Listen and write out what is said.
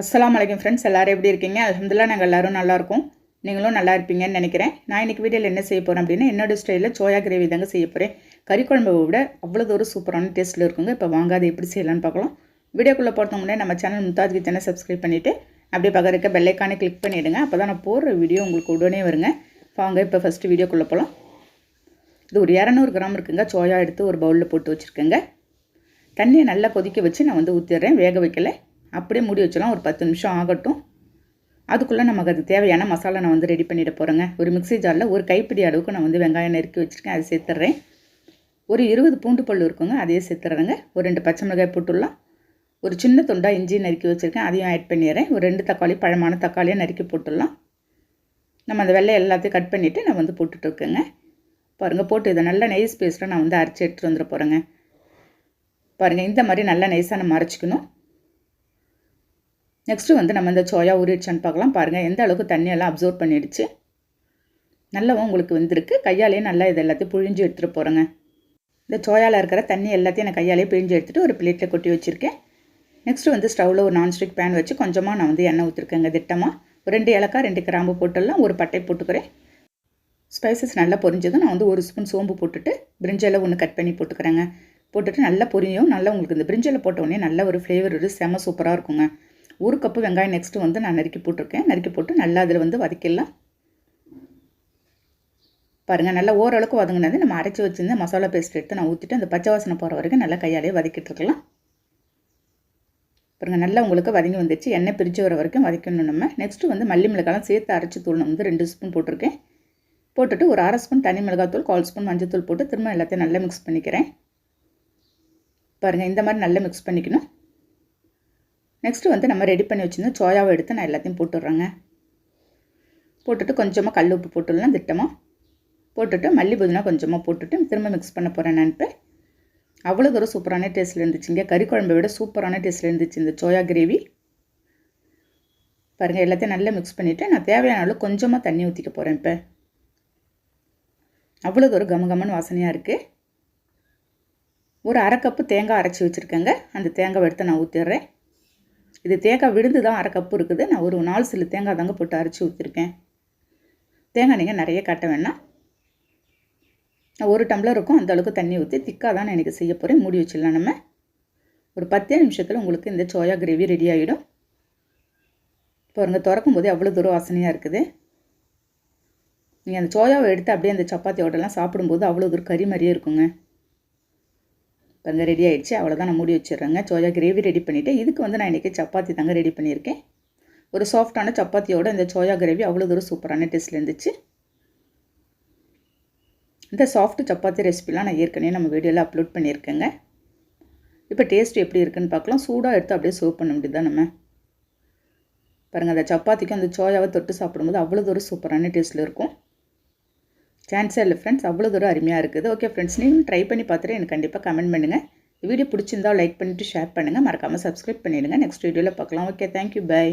அஸ்லாம் வலைக்கம் ஃப்ரெண்ட்ஸ் எல்லோரும் எப்படி இருக்கீங்க? அலமதுல்லா நாங்கள் எல்லோரும் நல்லாயிருக்கும் நீங்களும் நல்லா இருப்பீங்கன்னு நினைக்கிறேன். நான் இன்றைக்கி வீடியோவில் என்ன செய்ய போகிறேன் அப்படின்னா என்னோடய ஸ்டைலில் சோயா கிரேவி தாங்க செய்ய போகிறேன் கறி குழம்பை விட அவ்வளோ தூரம் சூப்பரான டேஸ்ட்டில் இருக்குங்க. இப்போ வாங்க அதை எப்படி செய்யலாம்னு பார்க்கலாம். வீடியோக்குள்ளே போகிறதுக்கு முன்னாடி நம்ம சேனல் முத்தாஜ் கிச்சனை சப்ஸ்கிரைப் பண்ணிவிட்டு அப்படியே பக்கம் இருக்க பெல்லைக்கானே கிளிக் பண்ணிவிடுங்க அப்போ தான் நான் போடுற வீடியோ உங்களுக்கு உடனே வருங்க. வாங்க இப்போ ஃபஸ்ட்டு வீடியோக்குள்ளே போகலாம் இது ஒரு இரநூறு கிராம் இருக்குங்க. சோயா எடுத்து ஒரு பவுலில் போட்டு வச்சுருக்கேங்க. தண்ணியை நல்லா கொதிக்க வச்சு நான் வந்து ஊற்றிடுறேன் வேக வைக்கலை. அப்படியே மூடி வச்சிடலாம். ஒரு பத்து நிமிஷம் ஆகட்டும். அதுக்குள்ளே நமக்கு அது தேவையான மசாலா நான் வந்து ரெடி பண்ணிட போகிறேங்க ஒரு மிக்ஸி ஜாரில் ஒரு கைப்பிடி அளவுக்கு நான் வந்து வெங்காயம் நறுக்கி வச்சுருக்கேன். அதை சேர்த்துட்றேன் ஒரு இருபது பூண்டு பல் இருக்குங்க. அதையே சேர்த்துறேங்க. ஒரு ரெண்டு பச்சை மிளகாய் போட்டுடலாம். ஒரு சின்ன துண்டாக இஞ்சி நறுக்கி வச்சுருக்கேன். அதையும் ஆட் பண்ணிடுறேன். ஒரு ரெண்டு தக்காளி பழமான தக்காளியை நறுக்கி போட்டுடலாம். நம்ம அந்த வெள்ளை எல்லாத்தையும் கட் பண்ணிவிட்டு நான் வந்து போட்டுட்ருக்கேங்க பாருங்கள் போட்டு இதை நல்லா நைஸ் பேஸ்ட்டாக நான் வந்து அரைச்சி எடுத்துகிட்டு வந்துட போகிறேங்க பாருங்கள் இந்த மாதிரி நல்லா நைஸாக நம்ம அரைச்சிக்கணும். நெக்ஸ்ட்டு வந்து நம்ம இந்த சோயா ஊறிடுச்சான்னு பார்க்கலாம். பாருங்கள் எந்த அளவுக்கு தண்ணியெல்லாம் அப்சர்வ் பண்ணிடுச்சு. நல்லாவும் உங்களுக்கு வந்திருக்கு. கையாலேயே நல்லா இது எல்லாத்தையும் புழிஞ்சு எடுத்துகிட்டு போகிறேங்க இந்த சோயாவில் இருக்கிற தண்ணி எல்லாத்தையும் நான் கையாலேயே பிழிஞ்சு எடுத்துகிட்டு ஒரு பிளேட்டில் கொட்டி வச்சுருக்கேன். நெக்ஸ்ட்டு வந்து ஸ்டவ்வில் ஒரு நான்ஸ்டிக் பேன் வச்சு கொஞ்சமாக நான் வந்து எண்ணெய் ஊற்றிருக்கேங்க திட்டமாக ஒரு ரெண்டு ஏலக்காய் ரெண்டு கிராம்பு போட்டுடலாம். ஒரு பட்டை போட்டுக்கிறேன். ஸ்பைசஸ் நல்லா பொரிஞ்சதும் நான் வந்து ஒரு ஸ்பூன் சோம்பு போட்டுட்டு பிரிஞ்செல்லாம் ஒன்று கட் பண்ணி போட்டுக்கிறேங்க. போட்டுட்டு நல்லா பொரியும். நல்லா உங்களுக்கு இந்த பிரிஞ்சில் போட்டோடனே நல்ல ஒரு ஃப்ளேவர் ஒரு செம சூப்பராக இருக்குங்க. ஒரு கப்பு வெங்காயம் நெக்ஸ்ட்டு வந்து நான் நறுக்கி போட்டிருக்கேன். நறுக்கி போட்டு நல்லா அதில் வந்து வதக்கிடலாம். பாருங்கள் நல்லா ஓரளவுக்கு வதங்கினது நம்ம அரைச்சி வச்சுருந்த மசாலா பேஸ்ட் எடுத்து நான் ஊற்றிட்டு அந்த பச்சை வாசனை போகிற வரைக்கும் நல்லா கையாலே வதக்கிட்டு இருக்கலாம். பாருங்கள் நல்லா உங்களுக்கு வதங்கி வந்துச்சு எண்ணெய் பிரித்து வர வரைக்கும் வதக்கணும் நம்ம. நெக்ஸ்ட்டு வந்து மல்லி மிளகாலாம் சேர்த்து அரைச்சி தூள் வந்து ரெண்டு ஸ்பூன் போட்டிருக்கேன். போட்டுட்டு ஒரு அரை ஸ்பூன் தனி மிளகாத்தூள் கால் ஸ்பூன் மஞ்சள் போட்டு திரும்ப எல்லாத்தையும் நல்லா மிக்ஸ் பண்ணிக்கிறேன். பாருங்கள் இந்த மாதிரி நல்லா மிக்ஸ் பண்ணிக்கணும். நெக்ஸ்ட்டு வந்து நம்ம ரெடி பண்ணி வச்சுருந்தோம் சோயாவை எடுத்து நான் எல்லாத்தையும் போட்டுடுறேங்க. போட்டுட்டு கொஞ்சமாக கல் உப்பு போட்டுடலாம் திட்டமாக போட்டுட்டு மல்லி புதினா கொஞ்சமாக போட்டுட்டு திரும்ப மிக்ஸ் பண்ண போகிறேன் இப்போ. அவ்வளோ தூரம் சூப்பரான டேஸ்ட்டில் இருந்துச்சுங்க. கறி குழம்பை விட சூப்பரான டேஸ்ட்டில் இருந்துச்சு இந்த சோயா கிரேவி. பாருங்கள் எல்லாத்தையும் நல்லா மிக்ஸ் பண்ணிவிட்டு நான் தேவையான அளவு கொஞ்சமாக தண்ணி ஊற்றிக்க போகிறேன் இப்போ. அவ்வளோ தூரம் கமகமன்னு வாசனையாக இருக்குது ஒரு அரை கப்பு தேங்காய் அரைச்சி வச்சுருக்கேங்க. அந்த தேங்காய் எடுத்து நான் ஊற்றிடுறேன் இது தேங்காய் விழுந்து தான் அரை கப்பு இருக்குது. நான் ஒரு நாலு சில தேங்காய் தாங்க போட்டு அரைச்சி ஊற்றிருக்கேன் தேங்காய் நீங்கள் நிறைய கட்ட வேணாம். நான் ஒரு டம்ளர் இருக்கும் அந்த அளவுக்கு தண்ணி ஊற்றி திக்காக தான் நான் எனக்கு செய்ய போகிறேன் மூடி வச்சிடலாம் நம்ம. ஒரு பத்தே நிமிஷத்தில் உங்களுக்கு இந்த சோயா கிரேவி ரெடி ஆகிடும் பாருங்க திறக்கும் போதே அவ்வளோ தூரம் வாசனையாக இருக்குது. நீங்கள் அந்த சோயாவை எடுத்து அப்படியே அந்த சப்பாத்தியோடலாம் சாப்பிடும்போது அவ்வளோ தூரம் கறி மாதிரியே இருக்குங்க. பாருங்க ரெடி ஆகிடுச்சு அவ்வளோதான் நான் மூடி வச்சிடுறேங்க. சோயா கிரேவி ரெடி பண்ணிவிட்டு இதுக்கு வந்து நான் இன்றைக்கி சப்பாத்தி தாங்க ரெடி பண்ணியிருக்கேன். ஒரு சாஃப்டான சப்பாத்தியோட இந்த சோயா கிரேவி அவ்வளோ தூரம் சூப்பரான டேஸ்ட்டில் இருந்துச்சு. இந்த சாஃப்ட் சப்பாத்தி ரெசிபிலாம் நான் ஏற்கனவே நம்ம வீடியோவில் அப்லோட் பண்ணியிருக்கேங்க. இப்போ டேஸ்ட் எப்படி இருக்குன்னு பார்க்கலாம். சூடாக எடுத்து அப்படியே சர்வ் பண்ண முடியுது தான் நம்ம. பாருங்கள் அந்த சப்பாத்திக்கும் அந்த சோயாவை தொட்டு சாப்பிடும்போது அவ்வளோ தூரம் சூப்பரான டேஸ்ட்டில் இருக்கும். சான்ஸே இல்லை ஃப்ரெண்ட்ஸ் அவ்வளோ தூரம் அருமையாக இருக்குது. ஓகே ஃப்ரெண்ட்ஸ் நீங்களும் ட்ரை பண்ணி பார்த்துட்டு எனக்கு கண்டிப்பாக கமெண்ட் பண்ணுங்கள் வீடியோ பிடிச்சிருந்தா லைக் பண்ணிவிட்டு ஷேர் பண்ணுங்கள் மறக்காமல் சப்ஸ்கிரைப் பண்ணிவிடுங்க நெக்ஸ்ட் வீடியோவில் பார்க்கலாம். Okay thank you bye